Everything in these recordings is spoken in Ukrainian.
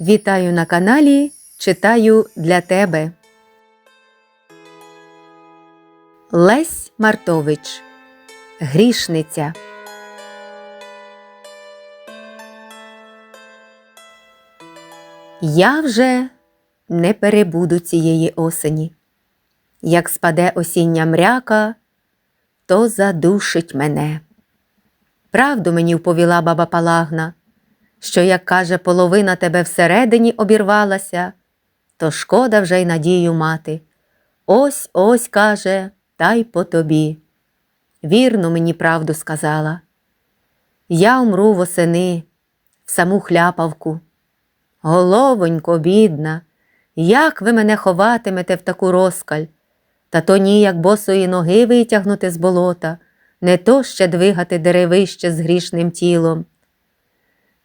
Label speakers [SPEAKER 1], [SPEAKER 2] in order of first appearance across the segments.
[SPEAKER 1] Вітаю на каналі Читаю для тебе. Лесь Мартович Грішниця. Я вже не перебуду цієї осені. Як спаде осіння мряка, то задушить мене. Правду мені вповіла баба Палагна, що, як каже, половина тебе всередині обірвалася, то шкода вже й надію мати. Ось ось каже, та й по тобі. Вірно мені правду сказала. Я умру восени в саму хляпавку. Головонько, бідна, як ви мене ховатимете в таку розкаль, та то ніяк босої ноги витягнути з болота, не то ще двигати деревище з грішним тілом.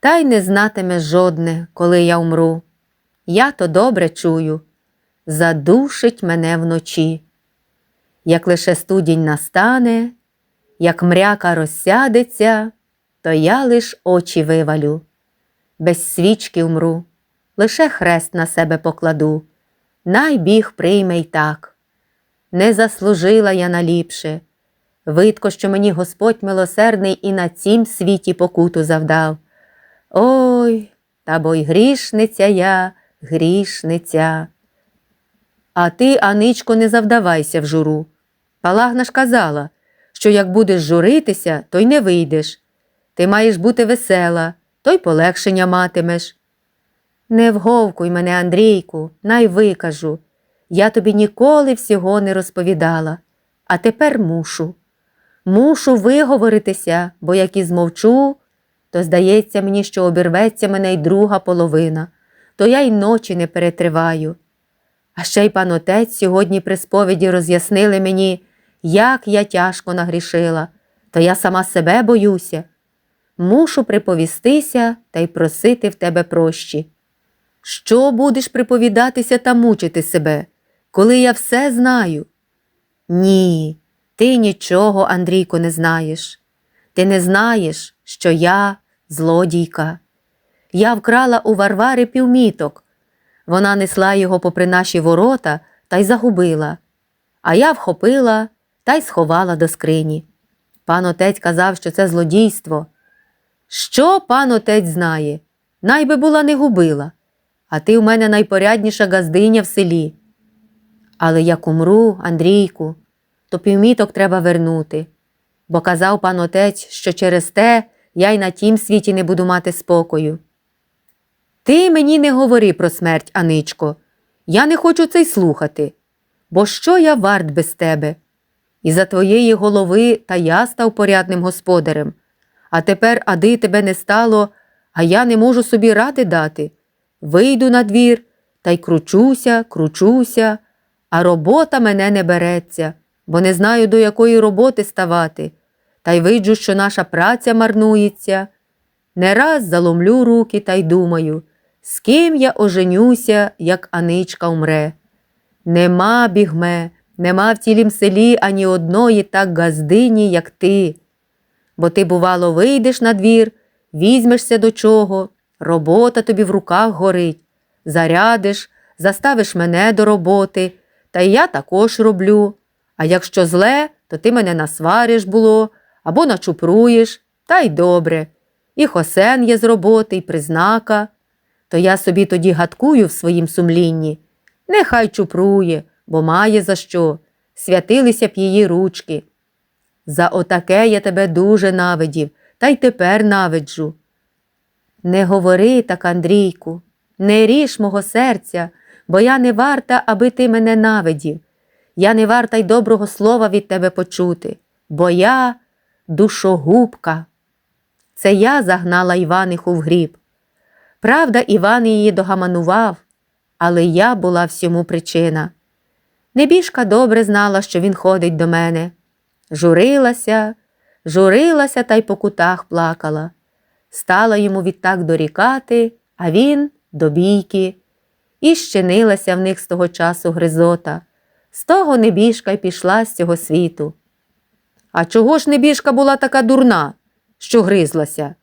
[SPEAKER 1] Та й не знатиме жодне, коли я умру. Я то добре чую, задушить мене вночі. Як лише студінь настане, як мряка розсядеться, то я лиш очі вивалю. Без свічки умру, лише хрест на себе покладу, най біг прийме й так. Не заслужила я наліпше. Видко, що мені Господь милосердний і на цім світі покуту завдав. Ой, та бо й грішниця я, грішниця. А ти, Аничко, не завдавайся в журу. Палагна ж казала, що як будеш журитися, то й не вийдеш. Ти маєш бути весела, то й полегшення матимеш. Не вговкуй мене, Андрійку, най викажу. Я тобі ніколи всього не розповідала, а тепер мушу. Мушу виговоритися, бо як і змовчу, то здається мені, що обірветься мене й друга половина, то я й ночі не перетриваю. А ще й пан отець сьогодні при сповіді роз'яснили мені, як я тяжко нагрішила, то я сама себе боюся. Мушу приповістися та й просити в тебе прощі. Що будеш приповідатися та мучити себе, коли я все знаю? Ні, ти нічого, Андрійко, не знаєш. Ти не знаєш, що я злодійка. Я вкрала у Варвари півміток. Вона несла його попри наші ворота та й загубила. А я вхопила та й сховала до скрині. Пан отець казав, що це злодійство. Що пан отець знає? Найби була не губила, а ти в мене найпорядніша газдиня в селі. Але як умру, Андрійку, то півміток треба вернути, бо казав пан отець, що через те я й на тім світі не буду мати спокою. Ти мені не говори про смерть, Аничко, я не хочу це й слухати, бо що я варт без тебе? І за твоєї голови та я став порядним господарем, а тепер ади тебе не стало, а я не можу собі ради дати. Вийду на двір та й кручуся, кручуся, а робота мене не береться, бо не знаю, до якої роботи ставати, та й виджу, що наша праця марнується. Не раз заломлю руки та й думаю, з ким я оженюся, як Аничка умре. Нема, бігме, нема в цілім селі ані одної так газдині, як ти. Бо ти, бувало, вийдеш на двір, візьмешся до чого, робота тобі в руках горить, зарядиш, заставиш мене до роботи, та й я також роблю. А якщо зле, то ти мене насвариш було або начупруєш, та й добре. І хосен є з роботи, і признака. То я собі тоді гадкую в своїм сумлінні. Нехай чупрує, бо має за що. Святилися б її ручки. За отаке я тебе дуже навидів, та й тепер навиджу. Не говори так, Андрійку, не ріж мого серця, бо я не варта, аби ти мене навидів. Я не варта й доброго слова від тебе почути, бо я душогубка. Це я загнала Іваниху в гріб. Правда, Іван її догаманував, але я була всьому причина. Небіжка добре знала, що він ходить до мене. Журилася, журилася та й по кутах плакала. Стала йому відтак дорікати, а він до бійки. І щинилася в них з того часу гризота. З того небіжка й пішла з цього світу. А чого ж небіжка була така дурна, що гризлася?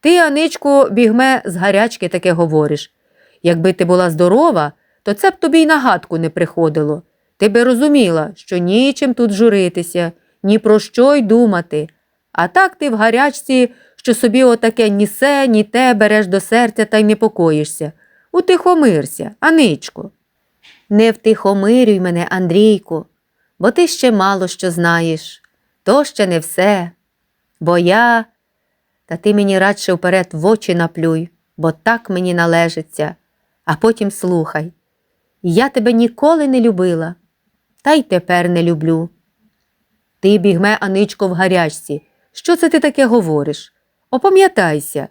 [SPEAKER 1] Ти, Аничко, бігме, з гарячки таке говориш. Якби ти була здорова, то це б тобі й на гадку не приходило. Ти би розуміла, що нічим тут журитися, ні про що й думати. А так ти в гарячці, що собі отаке ні се, ні те береш до серця та й непокоїшся. Утихомирся, Аничко. Не втихомирюй мене, Андрійку, бо ти ще мало що знаєш. То ще не все. Бо я. Та ти мені радше вперед в очі наплюй, бо так мені належиться. А потім слухай. Я тебе ніколи не любила, та й тепер не люблю. Ти бігме, Аничко, в гарячці. Що це ти таке говориш? Опам'ятайся.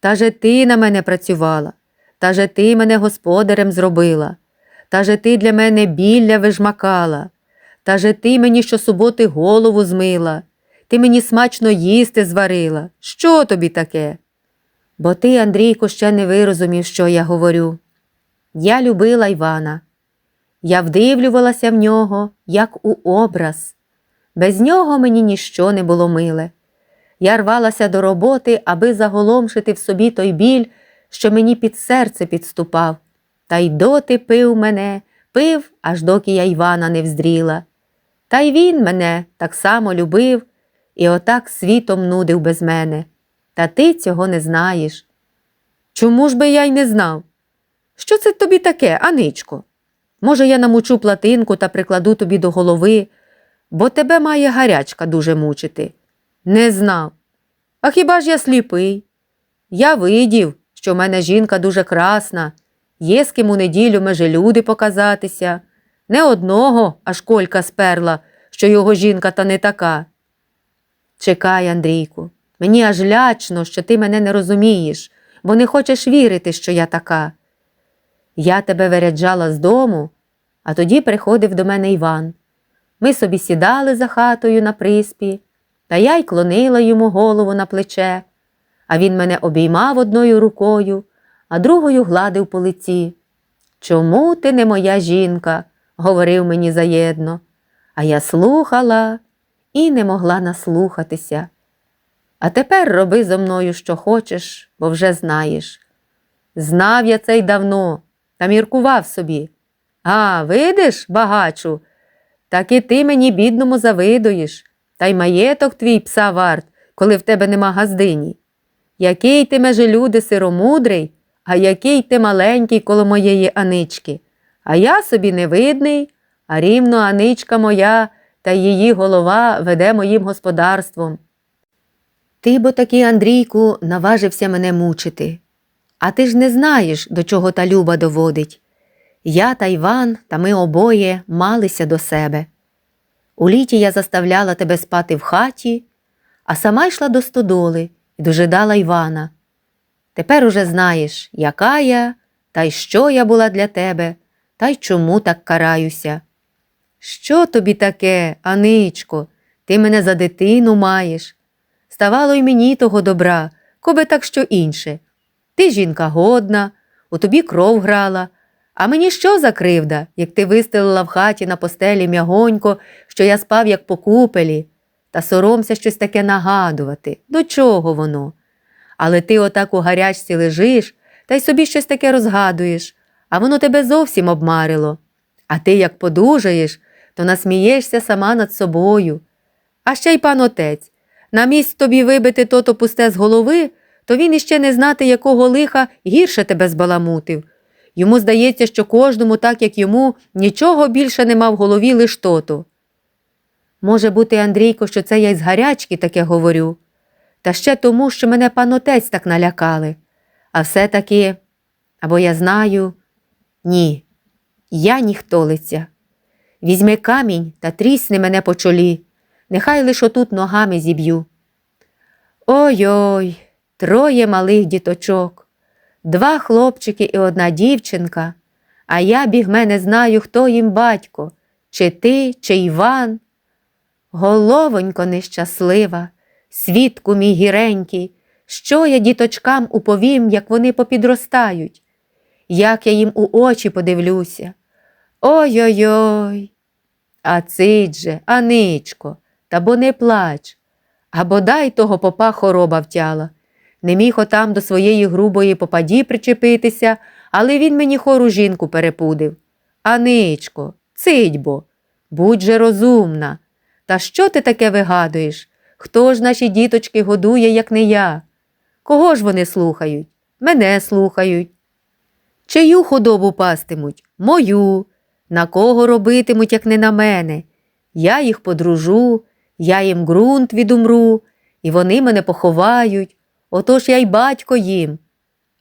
[SPEAKER 1] Та же ти на мене працювала, та же ти мене господарем зробила, та же ти для мене білля вижмакала, та же ти мені щосуботи голову змила, ти мені смачно їсти зварила. Що тобі таке? Бо ти, Андрійко, ще не вирозумів, що я говорю. Я любила Івана. Я вдивлювалася в нього, як у образ. Без нього мені ніщо не було миле. Я рвалася до роботи, аби заголомшити в собі той біль, що мені під серце підступав, та й доти пив мене, пив, аж доки я Івана не вздріла. Та й він мене так само любив і отак світом нудив без мене. Та ти цього не знаєш. Чому ж би я й не знав? Що це тобі таке, Аничко? Може, я намучу платинку та прикладу тобі до голови, бо тебе має гарячка дуже мучити. Не знав. А хіба ж я сліпий? Я видів, що в мене жінка дуже красна, є з ким у неділю меже люди показатися. Не одного аж колька сперла, що його жінка та не така. Чекай, Андрійку, мені аж лячно, що ти мене не розумієш, бо не хочеш вірити, що я така. Я тебе виряджала з дому, а тоді приходив до мене Іван. Ми собі сідали за хатою на приспі, та я й клонила йому голову на плече, а він мене обіймав одною рукою, а другою гладив по лиці. Чому ти не моя жінка? Говорив мені заєдно, а я слухала і не могла наслухатися. А тепер роби зо мною, що хочеш, бо вже знаєш. Знав я це й давно, та міркував собі. А, видиш, багачу, так і ти мені, бідному, завидуєш, та й маєток твій пса варт, коли в тебе нема газдині. Який ти меже люди сиромудрий, а який ти маленький коло моєї Анички. А я собі невидний, а рівно Аничка моя та її голова веде моїм господарством. Ти бо таки, Андрійку, наважився мене мучити. А ти ж не знаєш, до чого та люба доводить. Я та Іван та ми обоє малися до себе. У літі я заставляла тебе спати в хаті, а сама йшла до стодоли і дожидала Івана. Тепер уже знаєш, яка я, та й що я була для тебе, та й чому так караюся. Що тобі таке, Аничко, ти мене за дитину маєш? Ставало й мені того добра, коби так що інше. Ти жінка годна, у тобі кров грала. А мені що за кривда, як ти вистелила в хаті на постелі м'ягонько, що я спав, як по купелі, та соромся щось таке нагадувати. До чого воно? Але ти отак у гарячці лежиш та й собі щось таке розгадуєш, а воно тебе зовсім обмарило. А ти, як подужаєш, то насмієшся сама над собою. А ще й пан отець, на місць тобі вибити то-то пусте з голови, то він іще не знати, якого лиха гірше тебе збаламутив. Йому здається, що кожному, так як йому, нічого більше нема в голові лиш тото. Може бути, Андрійко, що це я із гарячки таке говорю, та ще тому, що мене пан отець так налякали. А все-таки, або я знаю, ні, я ніхтолиця. Візьми камінь та трісни мене по чолі, нехай лиш отут ногами зіб'ю. Ой-ой, троє малих діточок, два хлопчики і одна дівчинка, а я бігме не знаю, хто їм батько, чи ти, чи Іван. Головонько нещаслива, свідку мій гіренький, що я діточкам уповім, як вони попідростають, як я їм у очі подивлюся. Ой-ой-ой. А цить же, Аничко, та бо не плач, а бодай того попа хороба втяла. Не міг отам до своєї грубої попаді причепитися, але він мені хору жінку перепудив. Аничко, цить бо, будь же розумна. Та що ти таке вигадуєш? Хто ж наші діточки годує, як не я? Кого ж вони слухають? Мене слухають. Чию худобу пастимуть? Мою. На кого робитимуть, як не на мене? Я їх подружу, я їм ґрунт відумру, і вони мене поховають. Отож я й батько їм.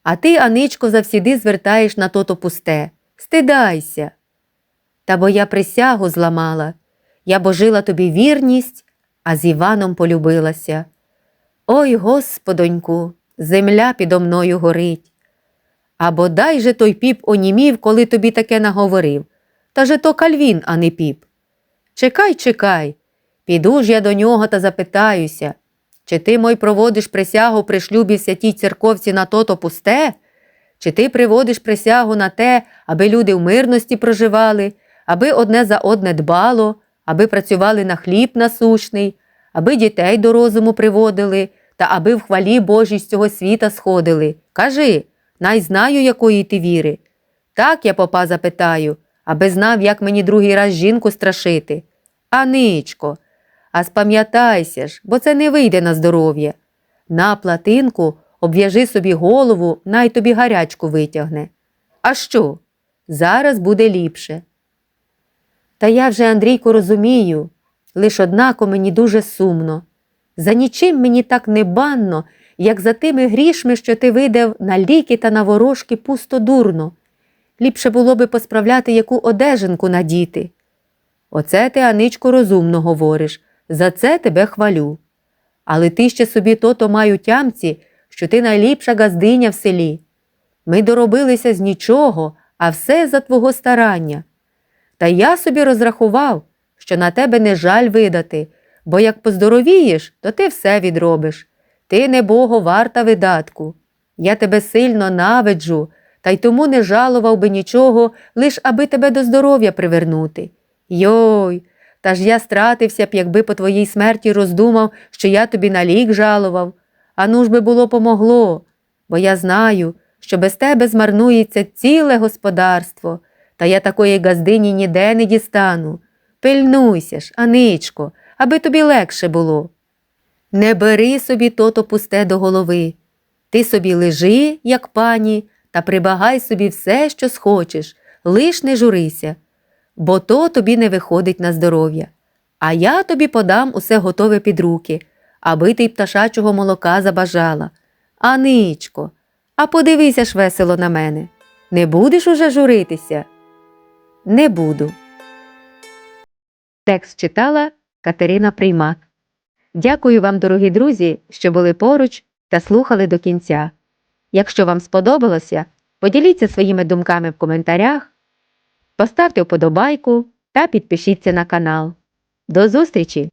[SPEAKER 1] А ти, Аничко, завсіди звертаєш на тото пусте. Стидайся. Та бо я присягу зламала, я божила тобі вірність, а з Іваном полюбилася. Ой, господоньку, земля підо мною горить. А бодай же той піп онімів, коли тобі таке наговорив. Та же то кальвін, а не піп. Чекай, чекай, піду ж я до нього та запитаюся, чи ти мой проводиш присягу при шлюбі в святій церковці на тото пусте? Чи ти приводиш присягу на те, аби люди в мирності проживали, аби одне за одне дбало, аби працювали на хліб насущний, аби дітей до розуму приводили, та аби в хвалі Божій з цього світа сходили? Кажи, най знаю, якої ти віри. Так я попа запитаю, аби знав, як мені другий раз жінку страшити. Аничко, а спам'ятайся ж, бо це не вийде на здоров'я. На платинку обв'яжи собі голову, най тобі гарячку витягне. А що? Зараз буде ліпше. Та я вже, Андрійко, розумію, лиш однако мені дуже сумно. За нічим мені так не банно, як за тими грішми, що ти видав на ліки та на ворожки пусто дурно. Ліпше було би посправляти яку одежинку надіти. Оце ти, Аничко, розумно говориш, за це тебе хвалю. Але ти ще собі то-то маю тямці, що ти найліпша газдиня в селі. Ми доробилися з нічого, а все за твого старання. Та я собі розрахував, що на тебе не жаль видати, бо як поздоровієш, то ти все відробиш. Ти не бого варта видатку. Я тебе сильно навиджу, та й тому не жалував би нічого, лиш аби тебе до здоров'я привернути. Йой, та ж я стратився б, якби по твоїй смерті роздумав, що я тобі на лік жалував. А ну ж би було помогло, бо я знаю, що без тебе змарнується ціле господарство, та я такої газдині ніде не дістану. Пильнуйся ж, Аничко, аби тобі легше було. Не бери собі тото пусте до голови. Ти собі лежи, як пані, та прибагай собі все, що схочеш, лиш не журися, бо то тобі не виходить на здоров'я. А я тобі подам усе готове під руки, аби ти пташачого молока забажала. Аничко, а подивися ж весело на мене. Не будеш уже журитися? Не буду. Текст читала Катерина Приймак. Дякую вам, дорогі друзі, що були поруч та слухали до кінця. Якщо вам сподобалося, поділіться своїми думками в коментарях, поставте вподобайку та підпишіться на канал. До зустрічі!